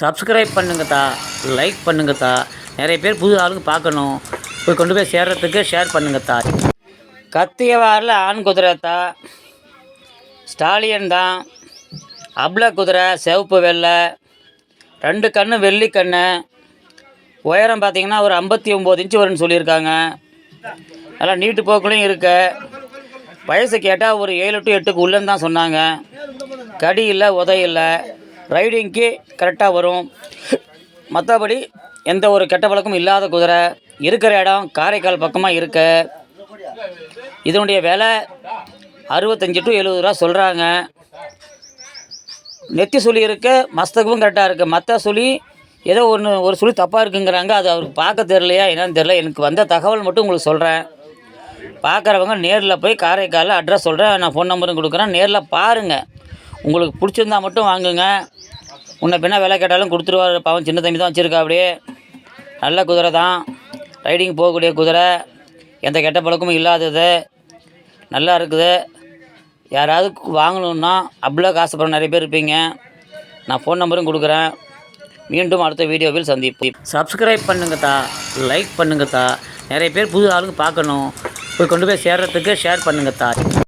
Subscribe பண்ணுங்கத்தா like பண்ணுங்கத்தா நிறைய பேர் புது ஆளுங்க பார்க்கணும். போய் கொண்டு போய் சேர்றதுக்கு ஷேர் பண்ணுங்கத்தா கத்தியவாரில் ஆண் குதிரைத்தா ஸ்டாலியன் தான் அப்ல குதிரை சிவப்பு வெள்ளை ரெண்டு கண்ணு வெள்ளி கண்ணு. உயரம் பார்த்திங்கன்னா ஒரு ஐம்பத்தி ஒம்பது இன்ச்சு வரும்னு சொல்லியிருக்காங்க. நல்லா நீட்டு போக்குலையும் இருக்கு. வயசு கேட்டால் ஒரு ஏழு டு எட்டுக்கு உள்ளன்னு தான் சொன்னாங்க. கடி இல்லை உதை இல்லை. ரைடிங்க்கு கரெக்டாக வரும். மற்றபடி எந்த ஒரு கெட்ட பழக்கமும் இல்லாத குதிரை இருக்கிற இடம் காரைக்கால் பக்கமாக இருக்க. இதனுடைய விலை அறுபத்தஞ்சி டு எழுபது ரூபா சொல்கிறாங்க நெத்தி சுழி இருக்க மஸ்தகமும் கரெக்டாக இருக்குது மற்ற சுழி ஏதோ ஒன்று ஒரு சுழி தப்பாக இருக்குங்கிறாங்க. அது அவருக்கு பார்க்க தெரியலையா என்னன்னு தெரியல. எனக்கு வந்த தகவல் மட்டும் உங்களுக்கு சொல்கிறேன் பார்க்குறவங்க நேரில் போய் காரைக்காலில் அட்ரஸ் சொல்கிறேன் நான் ஃபோன் நம்பரும் கொடுக்குறேன். நேரில் பாருங்கள் உங்களுக்கு பிடிச்சிருந்தா மட்டும் வாங்குங்க. உன்னை பின்ன விலை கேட்டாலும் கொடுத்துருவாரு. பாவம் சின்ன தம்பி தான் வச்சுருக்கா அப்படியே. நல்ல குதிரை தான். ரைடிங் போகக்கூடிய குதிரை. எந்த கெட்ட பழக்கமும் இல்லாதது. நல்லா இருக்குது. யாராவது வாங்கணுன்னா அவ்வளோ காசுப்படுற நிறைய பேர் இருப்பீங்க. நான் ஃபோன் நம்பரும் கொடுக்குறேன். மீண்டும் அடுத்த வீடியோவில் சந்திப்பு சப்ஸ்கிரைப் பண்ணுங்கத்தா லைக் பண்ணுங்கத்தா நிறைய பேர் புது ஆளுங்க பார்க்கணும். போய் கொண்டு போய் சேர்கிறதுக்கு ஷேர் பண்ணுங்கத்தா